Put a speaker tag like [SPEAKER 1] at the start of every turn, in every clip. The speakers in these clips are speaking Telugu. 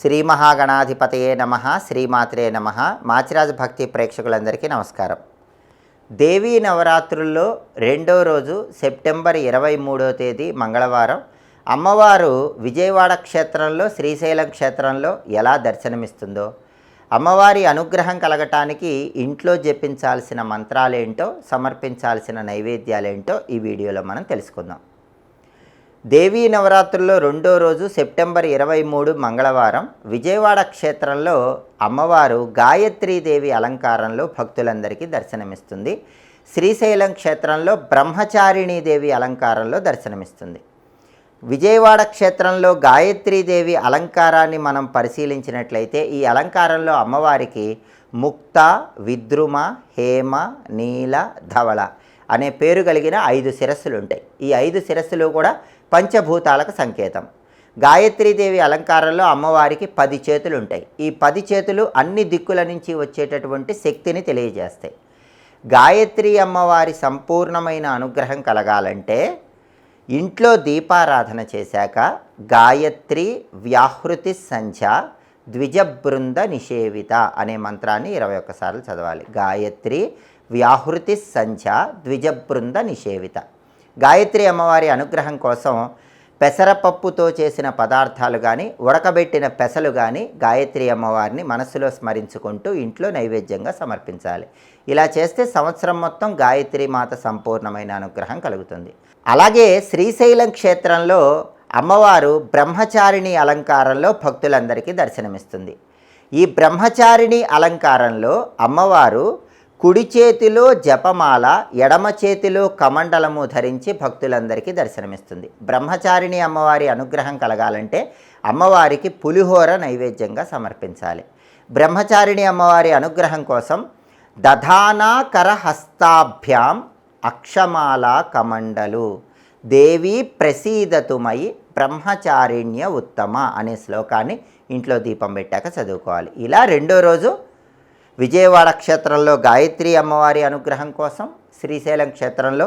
[SPEAKER 1] శ్రీ మహాగణాధిపతయే నమ శ్రీమాత్రే నమ. మాచిరాజు భక్తి ప్రేక్షకులందరికీ నమస్కారం. దేవీ నవరాత్రుల్లో రెండో రోజు సెప్టెంబర్ ఇరవై మూడో తేదీ మంగళవారం అమ్మవారు విజయవాడ క్షేత్రంలో శ్రీశైలం క్షేత్రంలో ఎలా దర్శనమిస్తుందో అమ్మవారి అనుగ్రహం కలగటానికి ఇంట్లో జపించాల్సిన మంత్రాలేంటో సమర్పించాల్సిన నైవేద్యాలేంటో ఈ వీడియోలో మనం తెలుసుకుందాం. దేవీ నవరాత్రుల్లో రెండో రోజు సెప్టెంబర్ ఇరవై మూడు మంగళవారం విజయవాడ క్షేత్రంలో అమ్మవారు గాయత్రీదేవి అలంకారంలో భక్తులందరికీ దర్శనమిస్తుంది. శ్రీశైలం క్షేత్రంలో బ్రహ్మచారిణీదేవి అలంకారంలో దర్శనమిస్తుంది. విజయవాడ క్షేత్రంలో గాయత్రీదేవి అలంకారాన్ని మనం పరిశీలించినట్లయితే ఈ అలంకారంలో అమ్మవారికి ముక్త విద్రుమ హేమ నీల ధవళ అనే పేరు కలిగిన ఐదు శిరస్సులు ఉంటాయి ఈ ఐదు శిరస్సులు కూడా పంచభూతాలకు సంకేతం. గాయత్రీదేవి అలంకారంలో అమ్మవారికి పది చేతులు ఉంటాయి ఈ పది చేతులు అన్ని దిక్కుల నుంచి వచ్చేటటువంటి శక్తిని తెలియజేస్తాయి. గాయత్రి అమ్మవారి సంపూర్ణమైన అనుగ్రహం కలగాలంటే ఇంట్లో దీపారాధన చేశాక గాయత్రి వ్యాహృతి సంధ్య ద్విజబృంద నిషేవిత అనే మంత్రాన్ని ఇరవై ఒక్కసార్లు చదవాలి. గాయత్రి వ్యాహృతి సంధ్య ద్విజబృంద నిషేవిత. గాయత్రి అమ్మవారి అనుగ్రహం కోసం పెసరపప్పుతో చేసిన పదార్థాలు కానీ ఉడకబెట్టిన పెసలు కానీ గాయత్రి అమ్మవారిని మనస్సులో స్మరించుకుంటూ ఇంట్లో నైవేద్యంగా సమర్పించాలి. ఇలా చేస్తే సంవత్సరం మొత్తం గాయత్రి మాత సంపూర్ణమైన అనుగ్రహం కలుగుతుంది. అలాగే శ్రీశైలం క్షేత్రంలో అమ్మవారు బ్రహ్మచారిణి అలంకారంలో భక్తులందరికీ దర్శనమిస్తుంది. ఈ బ్రహ్మచారిణి అలంకారంలో అమ్మవారు కుడి చేతిలో జపమాల ఎడమ చేతిలో కమండలము ధరించి భక్తులందరికీ దర్శనమిస్తుంది. బ్రహ్మచారిణి అమ్మవారి అనుగ్రహం కలగాలంటే అమ్మవారికి పులిహోర నైవేద్యంగా సమర్పించాలి. బ్రహ్మచారిణి అమ్మవారి అనుగ్రహం కోసం దధానాకర హస్తాభ్యాం అక్షమాల కమండలు దేవి ప్రసీదతుమై బ్రహ్మచారిణ్య ఉత్తమ అనే శ్లోకాన్ని ఇంట్లో దీపం పెట్టాక చదువుకోవాలి. ఇలా రెండో రోజు విజయవాడ క్షేత్రంలో గాయత్రి అమ్మవారి అనుగ్రహం కోసం శ్రీశైలం క్షేత్రంలో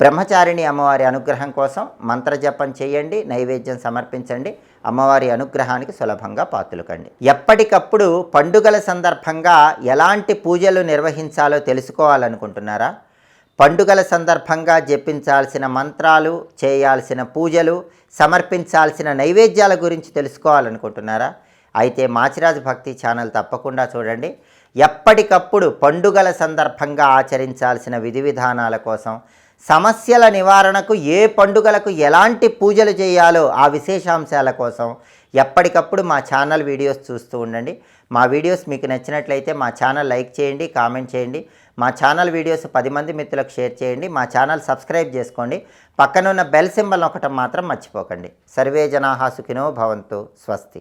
[SPEAKER 1] బ్రహ్మచారిణి అమ్మవారి అనుగ్రహం కోసం మంత్రజపం చేయండి నైవేద్యం సమర్పించండి అమ్మవారి అనుగ్రహానికి సులభంగా పాతులుకండి. ఎప్పటికప్పుడు పండుగల సందర్భంగా ఎలాంటి పూజలు నిర్వహించాలో తెలుసుకోవాలనుకుంటున్నారా? పండుగల సందర్భంగా జపించాల్సిన మంత్రాలు చేయాల్సిన పూజలు సమర్పించాల్సిన నైవేద్యాల గురించి తెలుసుకోవాలనుకుంటున్నారా? అయితే మాచిరాజు భక్తి ఛానల్ తప్పకుండా చూడండి. ఎప్పటికప్పుడు పండుగల సందర్భంగా ఆచరించాల్సిన విధి విధానాల కోసం సమస్యల నివారణకు ఏ పండుగలకు ఎలాంటి పూజలు చేయాలో ఆ విశేషాంశాల కోసం ఎప్పటికప్పుడు మా ఛానల్ వీడియోస్ చూస్తూ ఉండండి. మా వీడియోస్ మీకు నచ్చినట్లయితే మా ఛానల్ లైక్ చేయండి కామెంట్ చేయండి. మా ఛానల్ వీడియోస్ పది మంది మిత్రులకు షేర్ చేయండి. మా ఛానల్ సబ్స్క్రైబ్ చేసుకోండి. పక్కనున్న బెల్ సింబల్ ఒకటం మాత్రం మర్చిపోకండి. సర్వే జనాహా సుఖినో భవంతు. స్వస్తి.